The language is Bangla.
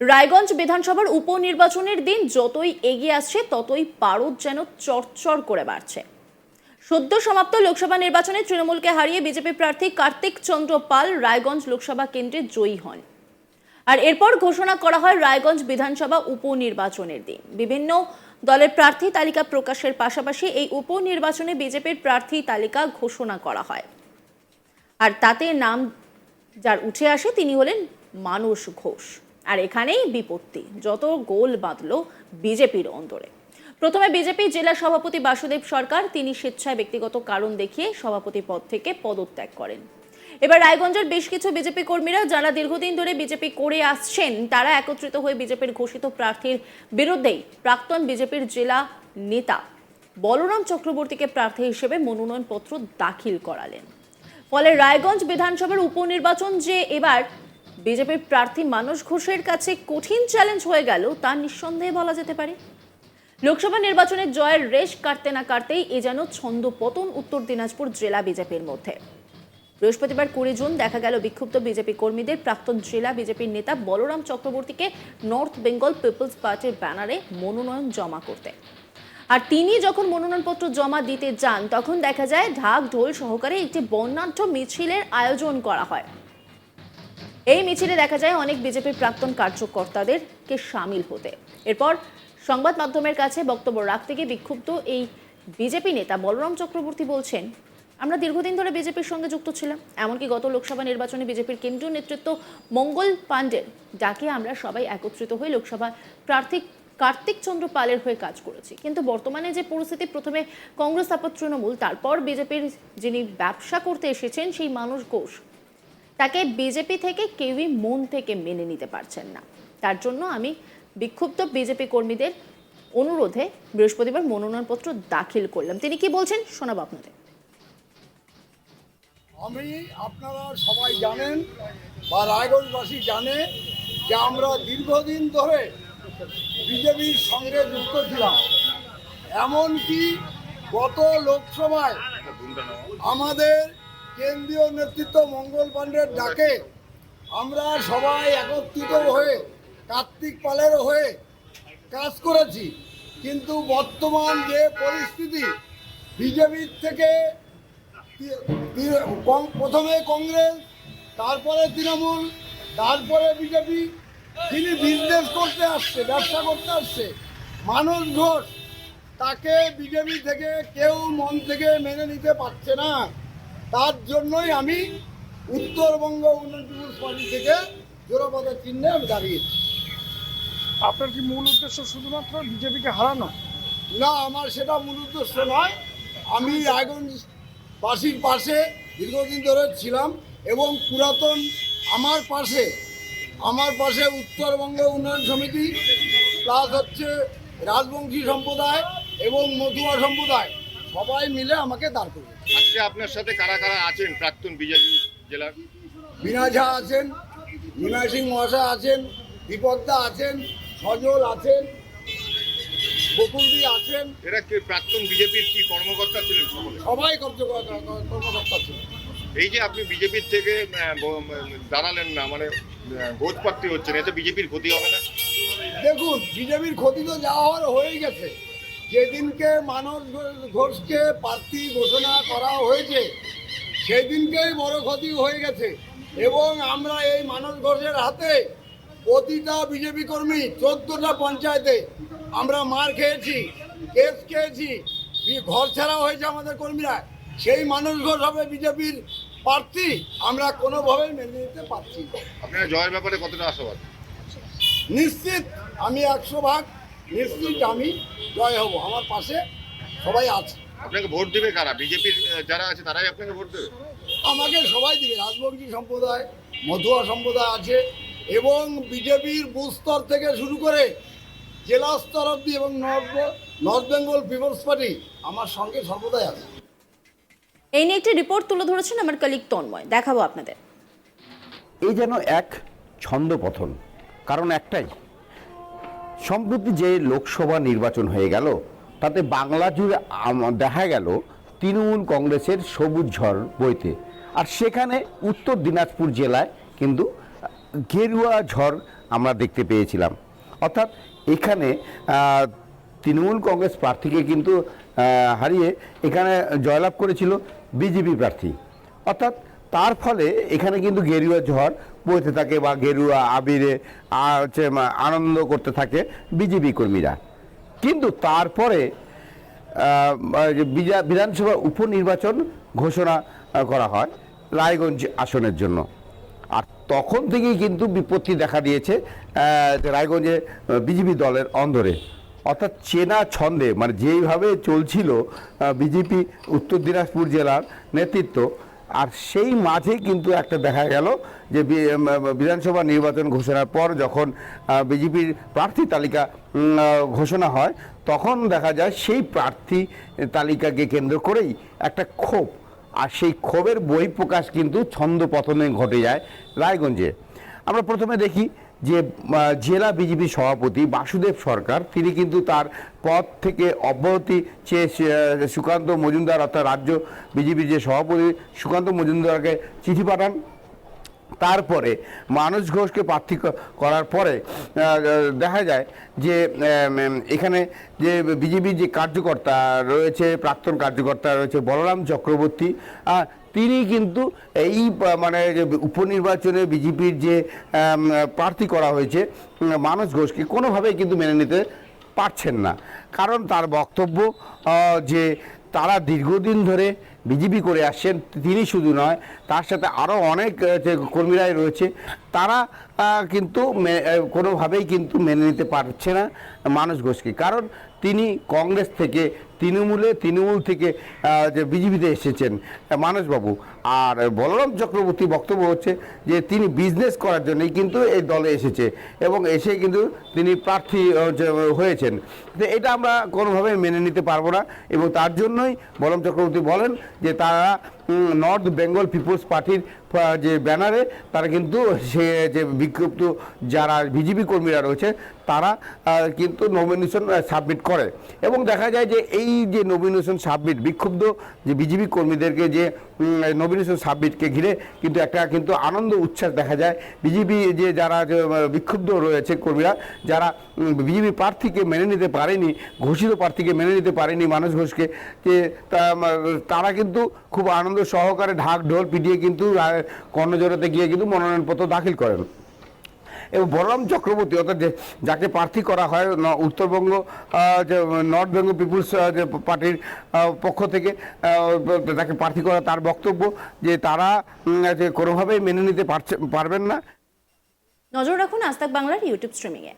রায়গঞ্জ বিধানসভার উপনির্বাচনের দিন যতই এগিয়ে আসছে, ততই পারদ যেন চরচর করে বাড়ছে। সদ্য সমাপ্ত লোকসভা নির্বাচনে তৃণমূলকে হারিয়ে বিজেপি প্রার্থী কার্তিক চন্দ্র পাল রায়গঞ্জ লোকসভা কেন্দ্রে জয়ী হন। আর এরপর ঘোষণা করা হয় রায়গঞ্জ বিধানসভা উপনির্বাচনের দিন। বিভিন্ন দলের প্রার্থী তালিকা প্রকাশের পাশাপাশি এই উপনির্বাচনে বিজেপির প্রার্থী তালিকা ঘোষণা করা হয়। আর তাতে নাম যার উঠে আসে, তিনি হলেন মানুষ ঘোষ। আর এখানেই বিপত্তি। যত গোল বাঁধল বিজেপির অন্তরে প্রথমে বিজেপি জেলা সভাপতি বাসুদেব সরকার তিনি স্বেচ্ছায় ব্যক্তিগত কারণ দেখিয়ে সভাপতি পদ থেকে পদত্যাগ করেন। এবার রায়গঞ্জের বেশ কিছু বিজেপি কর্মীরা যারা দীর্ঘদিন ধরে বিজেপি করে আসছেন, তারা একত্রিত হয়ে বিজেপির ঘোষিত প্রার্থীর বিরুদ্ধেই প্রাক্তন বিজেপির জেলা নেতা বলরাম চক্রবর্তীকে প্রার্থী হিসেবে মনোনয়নপত্র দাখিল করালেন। ফলে রায়গঞ্জ বিধানসভার উপনির্বাচন যে এবার বিজেপির প্রার্থী মানস ঘোষের কাছে কঠিন চ্যালেঞ্জ হয়ে গেল, তা নিঃসন্দেহে বলা যেতে পারে। লোকসভা নির্বাচনের জয়ের রেশ কাটতে না কাটতেই এ যেন ছন্দ পতন উত্তর দিনাজপুর জেলা বিজেপির মধ্যে। বৃহস্পতিবার কুড়ি জুন দেখা গেল বিক্ষুব্ধ বিজেপি কর্মীদের প্রাক্তন জেলা বিজেপির নেতা বলরাম চক্রবর্তীকে নর্থ বেঙ্গল পিপলস পার্টির ব্যানারে মনোনয়ন জমা করতে। আর তিনি যখন মনোনয়নপত্র জমা দিতে যান, তখন দেখা যায় ঢাক ঢোল সহকারে একটি বর্ণাঢ্য মিছিলের আয়োজন করা হয়। এই মিছিলে দেখা যায় অনেক বিজেপির প্রাক্তন কার্যকর্তাদেরকে সামিল হতে। এরপর সংবাদ মাধ্যমের কাছে বক্তব্য রাখতে গিয়ে বিক্ষুব্ধ এই বিজেপি নেতা বলরাম চক্রবর্তী বলছেন, আমরা দীর্ঘদিন ধরে বিজেপির সঙ্গে যুক্ত ছিলাম, এমনকি গত লোকসভা নির্বাচনে বিজেপির কেন্দ্রীয় নেতৃত্ব মঙ্গল পাণ্ডের ডাকে আমরা সবাই একত্রিত হয়ে লোকসভা প্রার্থী কার্তিক চন্দ্র পালের হয়ে কাজ করেছি। কিন্তু বর্তমানে যে পরিস্থিতি, প্রথমে কংগ্রেস তারপর তৃণমূল, তারপর বিজেপির যিনি ব্যবসা করতে এসেছেন সেই মানুষ ঘোষ। তাকে বিজেপি থেকে কেউই মন থেকে মেনে নিতে পারছেন না। তার জন্য আমি বিক্ষুব্ধ বিজেপি কর্মীদের অনুরোধে বৃহস্পতিবার মনোনয়নপত্র দাখিল করলাম। তিনি কি বলছেন শোনাবো আপনাদের। আমি, আপনারা সবাই জানেন বা রায়গঞ্জবাসী জানে যে আমরা দীর্ঘদিন ধরে বিজেপির সঙ্গে যুক্ত ছিলাম। এমনকি গত লোকসভায় আমাদের কেন্দ্রীয় নেতৃত্ব মঙ্গল পাণ্ডের ডাকে আমরা সবাই একত্রিত হয়ে কার্তিক পালের হয়ে কাজ করেছি। কিন্তু বর্তমান যে পরিস্থিতি বিজেপির থেকে প্রথমে কংগ্রেস, তারপরে তৃণমূল, তারপরে বিজেপি তিনি বিজনেস করতে আসছে, ব্যবসা করতে আসছে মানুষ ঘোষ, তাকে বিজেপি থেকে কেউ মন থেকে মেনে নিতে পারছে না। তার জন্যই আমি উত্তরবঙ্গ উন্নয়ন পিপুলস পার্টি থেকে জোড়াপদের চিহ্নে আমি দাঁড়িয়েছি আপনার কি মূল উদ্দেশ্য শুধুমাত্র বিজেপিকে হারানো? না আমার সেটা মূল উদ্দেশ্য নয়। আমি রায়গঞ্জ বাসীর পাশে দীর্ঘদিন ধরে ছিলাম এবং পুরাতন আমার পাশে আমার পাশে উত্তরবঙ্গ উন্নয়ন সমিতি প্লাস হচ্ছে রাজবংশী সম্প্রদায় এবং মধুয়া সম্প্রদায়। সবাই মিলে আমাকে দাঁড় করবে আজকে আপনার সাথে কারা কারা আছেন প্রাক্তন বিজেপি জেলার বিনা ঝা আছেন বিনয় সিং মহাশয় আছেন দীপকদা আছেন সজল আছেন বকুলদি আছেন। এরা কি প্রাক্তন বিজেপির কি কর্মকর্তা ছিলেন সকলে? সবাই কর্মকর্তা কর্মকর্তা ছিল এই যে আপনি বিজেপির থেকে দাঁড়ালেন না মানে ভোট প্রার্থী হচ্ছেন এতে বিজেপির ক্ষতি হবে না? দেখুন বিজেপির ক্ষতি তো যা হওয়ার হয়ে গেছে। যেদিনকে মানব ঘোষকে প্রার্থী ঘোষণা করা হয়েছে সেই দিনকেই বড় ক্ষতি হয়ে গেছে। এবং আমরা এই মানব ঘোষের হাতে প্রতিটা বিজেপি কর্মী চোদ্দটা পঞ্চায়েতে আমরা মার খেয়েছি কেস খেয়েছি ঘর ছাড়া হয়েছে আমাদের কর্মীরা। সেই মানুষ ঘোষ হবে বিজেপির প্রার্থী আমরা কোনোভাবেই মেনে নিতে পারছি আপনারা জয়ের ব্যাপারে কতটা আশাবাদ? নিশ্চিত আমি একশো ভাগ নিশ্চিত আমি জয় হব। আমার পাশে সবাই আছে। আপনাকে ভোট দিবে কারা? বিজেপির যারা আছে তারাই আপনাকে ভোট দেবে? আমাকে সবাই দিবে। রাজবংশী সম্প্রদায় মধুয়া সম্প্রদায় আছে এবং বিজেপির বুথ স্তর থেকে শুরু করে জেলা স্তর অব্দি এবং North North Bengal People's Party আমার সঙ্গে সর্বদাই আছে। এই নিয়ে একটি রিপোর্ট তুলে ধরেছেন আমার কলিগ তন্ময়। দেখাবো আপনাদের। এই যেন এক ছন্দপথন কারণ একটাই সম্প্রতি যে লোকসভা নির্বাচন হয়ে গেল, তাতে বাংলা জুড়ে দেখা গেল তৃণমূল কংগ্রেসের সবুজ ঝড় বইতে। আর সেখানে উত্তর দিনাজপুর জেলায় কিন্তু গেরুয়া ঝড় আমরা দেখতে পেয়েছিলাম। অর্থাৎ এখানে তৃণমূল কংগ্রেস প্রার্থীকে কিন্তু হারিয়ে এখানে জয়লাভ করেছিল বিজেপি প্রার্থী। অর্থাৎ তার ফলে এখানে কিন্তু গেরুয়া ঝড় বইতে থাকে বা গেরুয়া আবিরে আহ, হচ্ছে আনন্দ করতে থাকে বিজেপি কর্মীরা। কিন্তু তারপরে বিধানসভা উপনির্বাচন ঘোষণা করা হয় রায়গঞ্জ আসনের জন্য। আর তখন থেকেই কিন্তু বিপত্তি দেখা দিয়েছে রায়গঞ্জে বিজেপি দলের অন্দরে। অর্থাৎ চেনা ছন্দে মানে যেইভাবে চলছিল বিজেপি উত্তর দিনাজপুর জেলার নেতৃত্ব আর সেই মাঝে কিন্তু একটা দেখা গেল যে বিধানসভা নির্বাচন ঘোষণার পর যখন বিজেপির প্রার্থী তালিকা ঘোষণা হয়, তখন দেখা যায় সেই প্রার্থী তালিকাকে কেন্দ্র করেই একটা ক্ষোভ। আর সেই ক্ষোভের বহিঃপ্রকাশ কিন্তু ছন্দ পতনে ঘটে যায় রায়গঞ্জে। আমরা প্রথমে দেখি যে জেলা বিজেপি সভাপতি বাসুদেব সরকার, তিনি কিন্তু তার পদ থেকে অব্যাহতি চেয়ে সুকান্ত মজুমদার অর্থাৎ রাজ্য বিজেপির যে সভাপতি সুকান্ত মজুমদারকে চিঠি পাঠান। তারপরে মানস ঘোষকে প্রার্থী করার পরে দেখা যায় যে এখানে যে বিজেপির যে কার্যকর্তা রয়েছে, প্রাক্তন কার্যকর্তা রয়েছে বলরাম চক্রবর্তী তিনি কিন্তু এই মানে উপনির্বাচনে বিজেপির যে প্রার্থী করা হয়েছে মানস ঘোষকে কোনোভাবেই কিন্তু মেনে নিতে পারছেন না। কারণ তার বক্তব্য যে তারা দীর্ঘদিন ধরে বিজেপি করে আসছেন, তিনি শুধু নয়, তার সাথে আরও অনেক কর্মীরাই রয়েছে, তারা কিন্তু কোনোভাবেই কিন্তু মেনে নিতে পারছে না মানস ঘোষকে। কারণ তিনি কংগ্রেস থেকে, তৃণমূলে, তৃণমূল থেকে যে বিজেপিতে এসেছেন মানসবাবু। আর বলরাম চক্রবর্তী বক্তব্য হচ্ছে যে তিনি বিজনেস করার জন্যই কিন্তু এই দলে এসেছে এবং এসে কিন্তু তিনি প্রার্থী হয়েছেন। তো এটা আমরা কোনোভাবে মেনে নিতে পারব না এবং তার জন্যই বলরাম চক্রবর্তী বলেন যে তারা নর্থ বেঙ্গল পিপলস পার্টির যে ব্যানারে তারা কিন্তু সে যে বিক্ষুব্ধ যারা বিজেপি কর্মীরা রয়েছে তারা কিন্তু নমিনেশন সাবমিট করে। এবং দেখা যায় যে এই যে নমিনেশন সাবমিট বিক্ষুব্ধ যে বিজেপি কর্মীদেরকে যে নমিনেশন সাবমিটকে ঘিরে কিন্তু একটা কিন্তু আনন্দ, উচ্ছ্বাস দেখা যায়। বিজেপি যে যারা বিক্ষুব্ধ রয়েছে কর্মীরা, যারা বিজেপি প্রার্থীকে মেনে নিতে পারেনি, ঘোষিত প্রার্থীকে মেনে নিতে পারেনি মানুষ ঘোষকে, যে তারা কিন্তু খুব আনন্দ সহকারে ঢাক ঢোল পিটিয়ে কিন্তু কর্ণজোড়াতে গিয়ে কিন্তু মনোনয়নপত্র দাখিল করেন। এবং বলরাম চক্রবর্তী, অর্থাৎ যে যাকে প্রার্থী করা হয় উত্তরবঙ্গ যে, নর্থ বেঙ্গল পিপুলস পার্টির পক্ষ থেকে তাকে প্রার্থী করা তার বক্তব্য যে তারা যে কোনোভাবেই মেনে নিতে পারছে, পারবেন না। নজর রাখুন আজ বাংলার ইউটিউব স্ট্রিমিংয়ে।